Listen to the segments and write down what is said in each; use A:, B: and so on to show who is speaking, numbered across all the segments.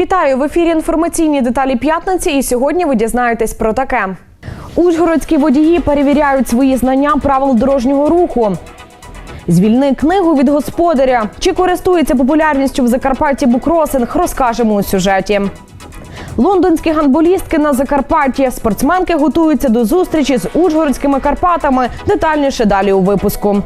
A: Вітаю в ефірі інформаційні деталі п'ятниці. І сьогодні ви дізнаєтесь про таке. Ужгородські водії перевіряють свої знання правил дорожнього руху. Звільни книгу від господаря. Чи користується популярністю в Закарпатті букросинг, розкажемо у сюжеті. Лондонські гандболістки на Закарпатті. Спортсменки готуються до зустрічі з Ужгородськими Карпатами. Детальніше далі у випуску.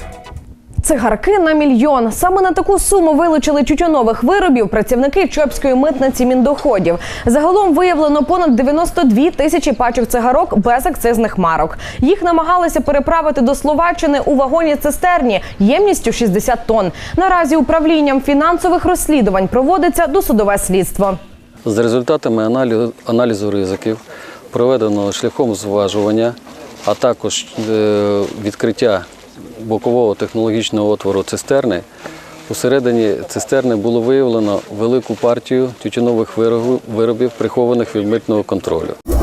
A: Цигарки на мільйон. Саме на таку суму вилучили тютюнових виробів працівники Чопської митниці міндоходів. Загалом виявлено понад 92 тисячі пачок цигарок без акцизних марок. Їх намагалися переправити до Словаччини у вагоні цистерні ємністю 60 тонн. Наразі управлінням фінансових розслідувань проводиться досудове слідство.
B: За результатами аналізу, аналізу ризиків, проведеного шляхом зважування, а також е, відкриття бокового технологічного отвору цистерни, усередині цистерни було виявлено велику партію тютюнових виробів, прихованих від митного контролю.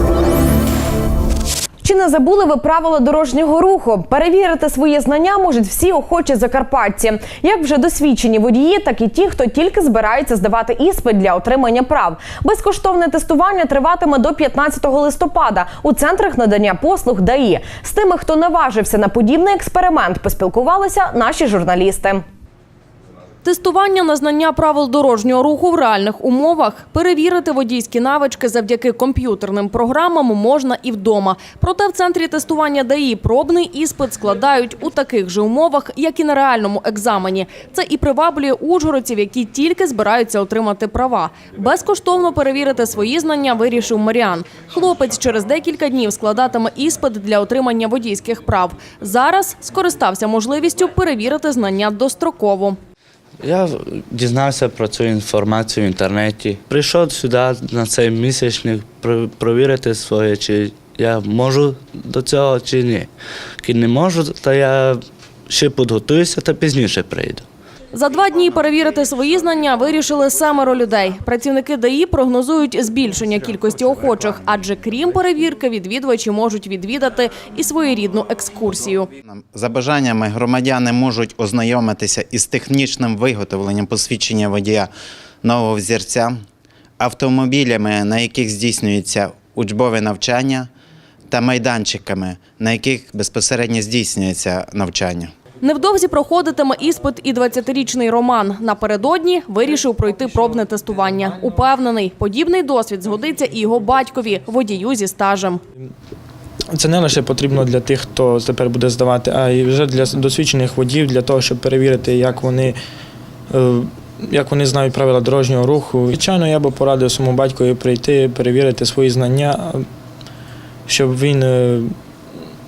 A: Не забули ви правила дорожнього руху? Перевірити свої знання можуть всі охочі закарпатці, як вже досвідчені водії, так і ті, хто тільки збирається здавати іспит для отримання прав. Безкоштовне тестування триватиме до 15 листопада у центрах надання послуг ДАІ. З тими, хто наважився на подібний експеримент, поспілкувалися наші журналісти.
C: Тестування на знання правил дорожнього руху в реальних умовах. Перевірити водійські навички завдяки комп'ютерним програмам можна і вдома. Проте в центрі тестування ДАІ пробний іспит складають у таких же умовах, як і на реальному екзамені. Це і приваблює ужгородців, які тільки збираються отримати права. Безкоштовно перевірити свої знання вирішив Маріан. Хлопець через декілька днів складатиме іспит для отримання водійських прав. Зараз скористався можливістю перевірити знання достроково.
D: Я дізнався про цю інформацію в інтернеті. Прийшов сюди на цей місячник про- провірити своє, чи я можу до цього, чи ні. Як не можу, то я ще підготуюся та пізніше прийду.
C: За два дні перевірити свої знання вирішили семеро людей. Працівники ДАІ прогнозують збільшення кількості охочих, адже крім перевірки, відвідувачі можуть відвідати і своєрідну екскурсію.
E: За бажаннями громадяни можуть ознайомитися із технічним виготовленням посвідчення водія нового взірця, автомобілями, на яких здійснюється учбове навчання, та майданчиками, на яких безпосередньо здійснюється навчання.
C: Невдовзі проходитиме іспит і 20-річний Роман. Напередодні вирішив пройти пробне тестування. Упевнений, подібний досвід згодиться і його батькові, водію зі стажем.
F: Це не лише потрібно для тих, хто тепер буде здавати, а й вже для досвідчених водіїв, для того, щоб перевірити, як вони, е, як вони знають правила дорожнього руху. Звичайно, я би порадив своєму батькові прийти, перевірити свої знання, щоб він.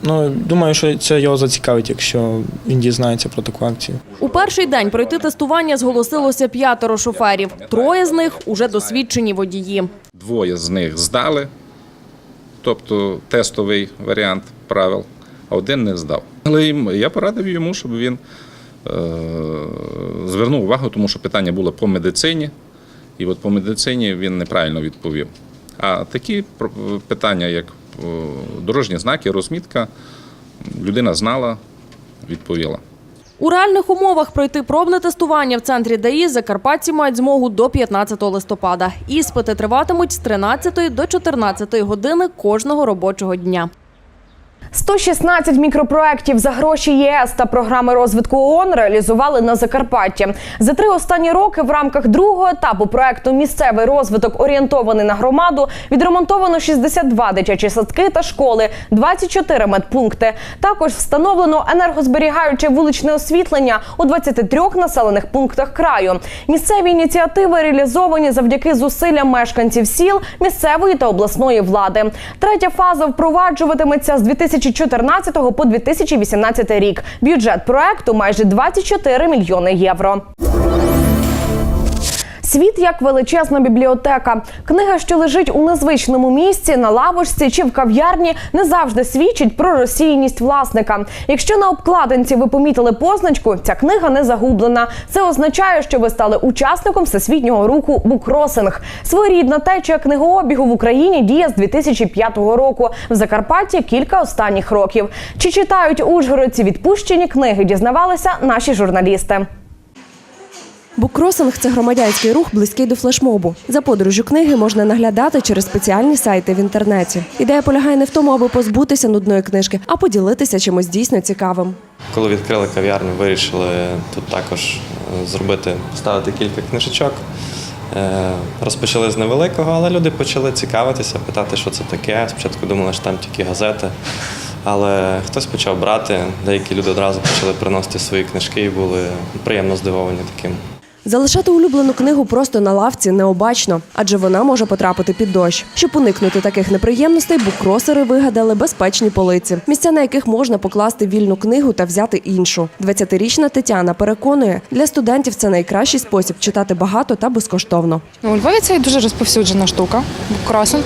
F: Ну, думаю, що це його зацікавить, якщо він дізнається про таку акцію.
C: У перший день пройти тестування зголосилося п'ятеро шоферів. Троє з них уже досвідчені водії.
G: Двоє з них здали, тобто тестовий варіант правил, а один не здав. Але я порадив йому, щоб він е, звернув увагу, тому що питання було по медицині, і от по медицині він неправильно відповів. А такі питання, як дорожні знаки, розмітка, людина знала, відповіла.
C: У реальних умовах пройти пробне тестування в центрі ДАІ закарпатці мають змогу до 15 листопада. Іспити триватимуть з 13 до 14 години кожного робочого дня.
A: 116 мікропроєктів за гроші ЄС та програми розвитку ООН реалізували на Закарпатті. За три останні роки в рамках другого етапу проекту Місцевий розвиток орієнтований на громаду відремонтовано 62 дитячі садки та школи, 24 медпункти. Також встановлено енергозберігаюче вуличне освітлення у 23 населених пунктах краю. Місцеві ініціативи реалізовані завдяки зусиллям мешканців сіл, місцевої та обласної влади. Третя фаза впроваджуватиметься з 2014 по 2018 рік. Бюджет проекту майже 24 мільйони євро. Світ як величезна бібліотека. Книга, що лежить у незвичному місці, на лавочці чи в кав'ярні, не завжди свідчить про розсіяність власника. Якщо на обкладинці ви помітили позначку, ця книга не загублена. Це означає, що ви стали учасником всесвітнього руху букросинг. Своєрідна течія книгообігу в Україні діє з 2005 року. В Закарпатті кілька останніх років. Чи читають ужгородці відпущені книги? Дізнавалися наші журналісти.
H: Буккросинг – це громадянський рух, близький до флешмобу. За подорожю книги можна наглядати через спеціальні сайти в інтернеті. Ідея полягає не в тому, аби позбутися нудної книжки, а поділитися чимось дійсно цікавим.
I: Коли відкрили кав'ярню, вирішили тут також е, зробити, поставити кілька книжечок. Е, Розпочали з невеликого, але люди почали цікавитися, питати, що це таке. Спочатку думали, що там тільки газети. Але хтось почав брати, деякі люди одразу почали приносити свої книжки і були приємно здивовані таким.
H: Залишати улюблену книгу просто на лавці необачно, адже вона може потрапити під дощ. Щоб уникнути таких неприємностей, буккросери вигадали безпечні полиці, місця на яких можна покласти вільну книгу та взяти іншу. 20-річна Тетяна переконує, для студентів це найкращий спосіб читати багато та безкоштовно.
J: У Львові це дуже розповсюджена штука. Буккросинг.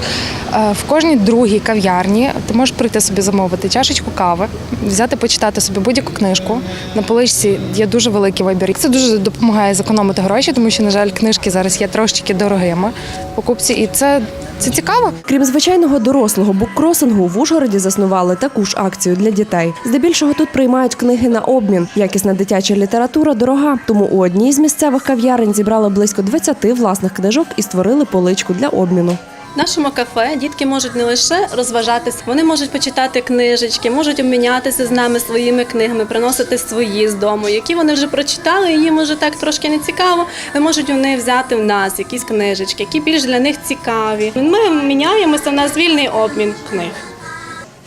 J: Е, В кожній другій кав'ярні ти можеш прийти собі замовити чашечку кави, взяти почитати собі будь-яку книжку. На поличці є дуже великий вибір. Це дуже допомагає зекономити гроші, тому що, на жаль, книжки зараз є трошечки дорогими покупці, і це, це цікаво.
H: Крім звичайного дорослого буккросингу, в Ужгороді заснували таку ж акцію для дітей. Здебільшого тут приймають книги на обмін. Якісна дитяча література дорога. Тому у одній з місцевих кав'ярень зібрали близько 20 власних книжок і створили поличку для обміну.
K: Нашому кафе дітки можуть не лише розважатись, вони можуть почитати книжечки, можуть обмінятися з нами своїми книгами, приносити свої з дому, які вони вже прочитали, і їм уже так трошки не цікаво. і можуть вони взяти в нас якісь книжечки, які більш для них цікаві. Ми міняємося, на нас вільний обмін книг.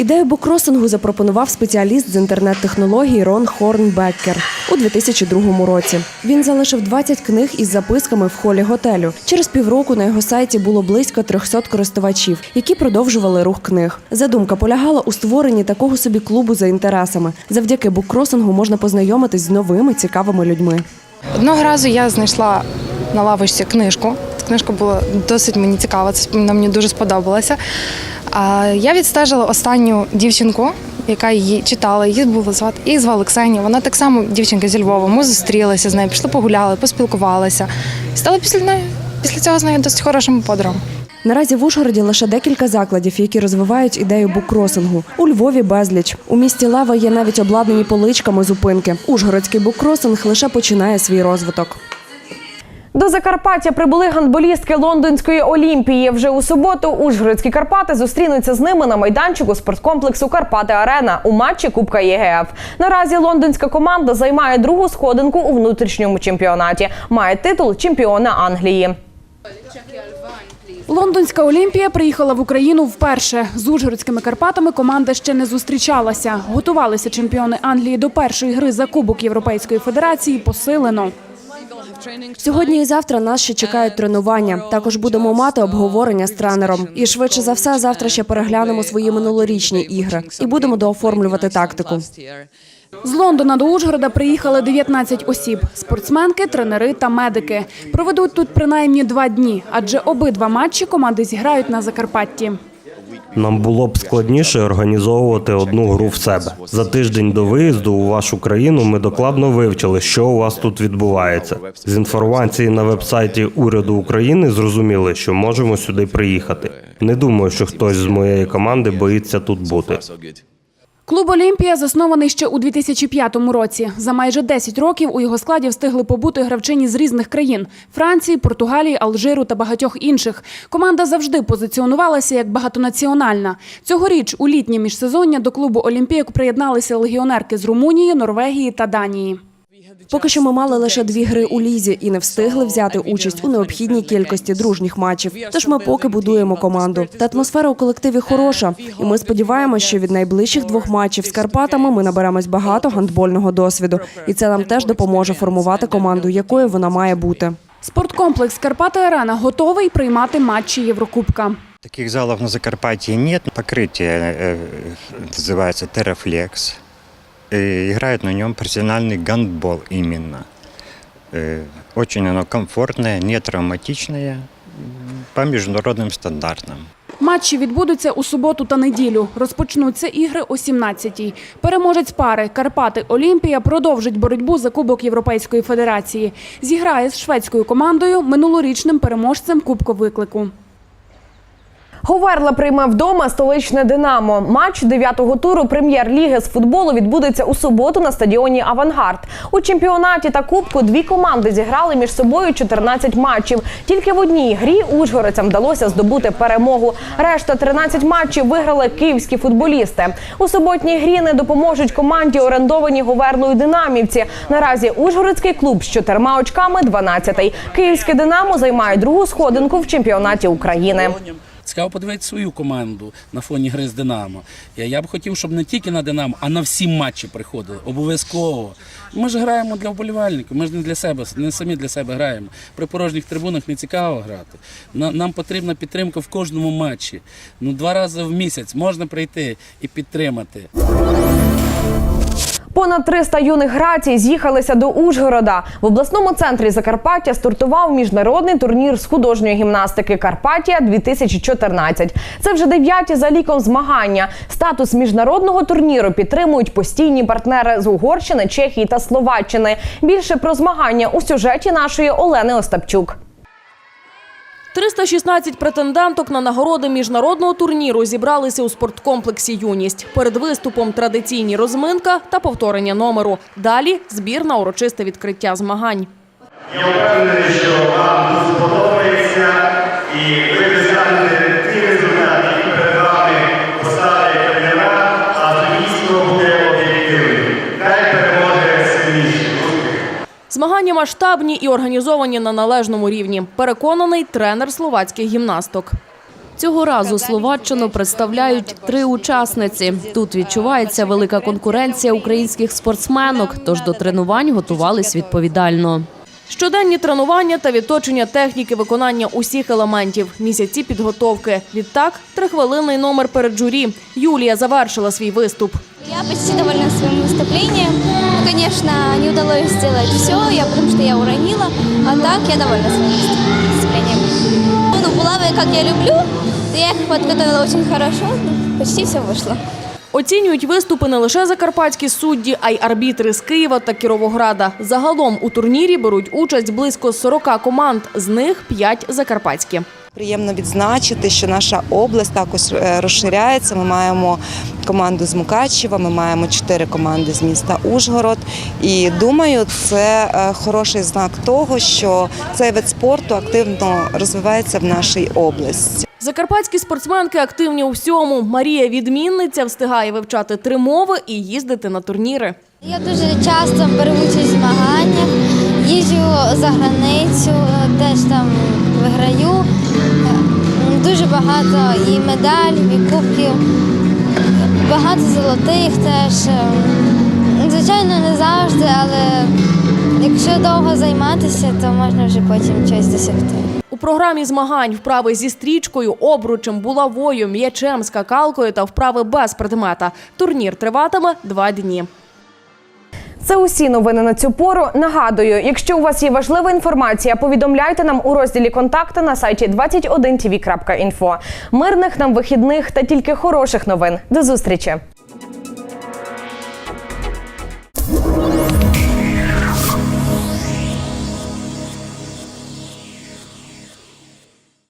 H: Ідею буккросингу запропонував спеціаліст з інтернет-технологій Рон Хорнбеккер у 2002 році. Він залишив 20 книг із записками в холі готелю. Через півроку на його сайті було близько 300 користувачів, які продовжували рух книг. Задумка полягала у створенні такого собі клубу за інтересами. Завдяки буккросингу можна познайомитись з новими цікавими людьми.
J: Одного разу я знайшла на лавочці книжку. Книжка була досить мені цікава, це мені дуже сподобалася. А я відстежила останню дівчинку, яка її читала. Її було звати її звали Ксенія. Вона так само дівчинка зі Львова. Ми зустрілися з нею, пішли погуляли, поспілкувалися. І стали після неї після цього з нею досить хорошими подругами.
H: Наразі в Ужгороді лише декілька закладів, які розвивають ідею буккросингу. У Львові безліч. У місті Лева є навіть обладнані поличками зупинки. Ужгородський буккросинг лише починає свій розвиток.
A: До Закарпаття прибули гандболістки Лондонської Олімпії. Вже у суботу Ужгородські Карпати зустрінуться з ними на майданчику спорткомплексу Карпати Арена у матчі Кубка ЄГФ. Наразі лондонська команда займає другу сходинку у внутрішньому чемпіонаті. Має титул чемпіона Англії.
L: Лондонська Олімпія приїхала в Україну вперше. З Ужгородськими Карпатами команда ще не зустрічалася. Готувалися чемпіони Англії до першої гри за Кубок Європейської Федерації посилено.
H: Сьогодні і завтра нас ще чекають тренування. Також будемо мати обговорення з тренером. І швидше за все, завтра ще переглянемо свої минулорічні ігри і будемо дооформлювати тактику.
L: З Лондона до Ужгорода приїхали 19 осіб: спортсменки, тренери та медики. Проведуть тут принаймні два дні, адже обидва матчі команди зіграють на Закарпатті.
M: Нам було б складніше організовувати одну гру в себе. За тиждень до виїзду у вашу країну ми докладно вивчили, що у вас тут відбувається. З інформації на вебсайті уряду України зрозуміли, що можемо сюди приїхати. Не думаю, що хтось з моєї команди боїться тут бути.
L: Клуб Олімпія заснований ще у 2005 році. За майже 10 років у його складі встигли побути гравчині з різних країн Франції, Португалії, Алжиру та багатьох інших. Команда завжди позиціонувалася як багатонаціональна. Цьогоріч у літнє міжсезоння до клубу Олімпійок приєдналися легіонерки з Румунії, Норвегії та Данії.
H: Поки що ми мали лише дві гри у лізі і не встигли взяти участь у необхідній кількості дружніх матчів. Тож ми поки будуємо команду. Та атмосфера у колективі хороша, і ми сподіваємося, що від найближчих двох матчів з Карпатами ми наберемось багато гандбольного досвіду, і це нам теж допоможе формувати команду, якою вона має бути.
L: Спорткомплекс Карпати Арена готовий приймати матчі Єврокубка.
N: Таких залов на Закарпатье нет. Покрытие э, называется Terraflex. И играют на нем профессиональный гандбол именно. Э, очень оно комфортное, не травматичное, м, по международным стандартам.
L: Матчі відбудуться у суботу та неділю. Розпочнуться ігри о 17-й. Переможець пари Карпати Олімпія продовжить боротьбу за Кубок Європейської Федерації. Зіграє з шведською командою минулорічним переможцем Кубку виклику.
A: Говерла прийме вдома столичне Динамо. Матч дев'ятого туру прем'єр-ліги з футболу відбудеться у суботу на стадіоні Авангард. У чемпіонаті та кубку дві команди зіграли між собою 14 матчів. Тільки в одній грі ужгородцям вдалося здобути перемогу. Решта 13 матчів виграли київські футболісти. У суботній грі не допоможуть команді орендовані Говерлою динамівці. Наразі ужгородський клуб з чотирма очками 12-й. Київське Динамо займає другу сходинку в чемпіонаті України.
O: Цікаво подивитися свою команду на фоні гри з Динамо. Я, б хотів, щоб не тільки на Динамо, а на всі матчі приходили. Обов'язково. Ми ж граємо для вболівальників, ми ж не для себе, не самі для себе граємо. При порожніх трибунах не цікаво грати. На- Нам потрібна підтримка в кожному матчі. Ну, два рази в місяць можна прийти і підтримати.
A: Понад 300 юних грацій з'їхалися до Ужгорода. В обласному центрі Закарпаття стартував міжнародний турнір з художньої гімнастики Карпатія 2014 Це вже дев'яті за ліком змагання. Статус міжнародного турніру підтримують постійні партнери з Угорщини, Чехії та Словаччини. Більше про змагання у сюжеті нашої Олени Остапчук.
C: 316 претенденток на нагороди міжнародного турніру зібралися у спорткомплексі Юність. Перед виступом традиційні розминка та повторення номеру. Далі збір на урочисте відкриття змагань.
P: Я впевнений, що вам сподобається і ви досягнете
C: Змагання масштабні і організовані на належному рівні. Переконаний тренер словацьких гімнасток.
Q: Цього разу Словаччину представляють три учасниці. Тут відчувається велика конкуренція українських спортсменок, тож до тренувань готувались відповідально.
C: Щоденні тренування та відточення техніки виконання усіх елементів, місяці підготовки. Відтак, трихвилинний номер перед журі. Юлія завершила свій виступ.
R: Я почти довольна своим выступлением Ну, конечно, не удалось сделать все, я, потому что я уронила. А так я довольна своим выступлением. Ну, булавы, как я люблю, я их подготовила очень хорошо. Ну, Почти все вышло.
C: Оцінюють виступи не лише закарпатські судді, а й арбітри з Києва та Кіровограда. Загалом у турнірі беруть участь близько 40 команд, з них 5 закарпатські.
S: Приємно відзначити, що наша область також е, розширяється. Ми маємо команду з Мукачева, ми маємо чотири команди з міста Ужгород. І думаю, це е, хороший знак того, що цей вид спорту активно розвивається в нашій області.
C: Закарпатські спортсменки активні у всьому. Марія відмінниця встигає вивчати три мови і їздити на турніри.
R: Я дуже часто беру участь в змаганнях, їжджу за границю, теж там виграю. Дуже багато і медалів, і кубків, багато золотих теж. Е, Звичайно, не завжди, але якщо довго займатися, то можна вже потім щось досягти.
C: У програмі змагань вправи зі стрічкою, обручем, булавою, м'ячем, скакалкою та вправи без предмета. Турнір триватиме два дні.
A: Це усі новини на цю пору. Нагадую, якщо у вас є важлива інформація, повідомляйте нам у розділі контакти на сайті 21tv.info. Мирних нам вихідних та тільки хороших новин. До зустрічі!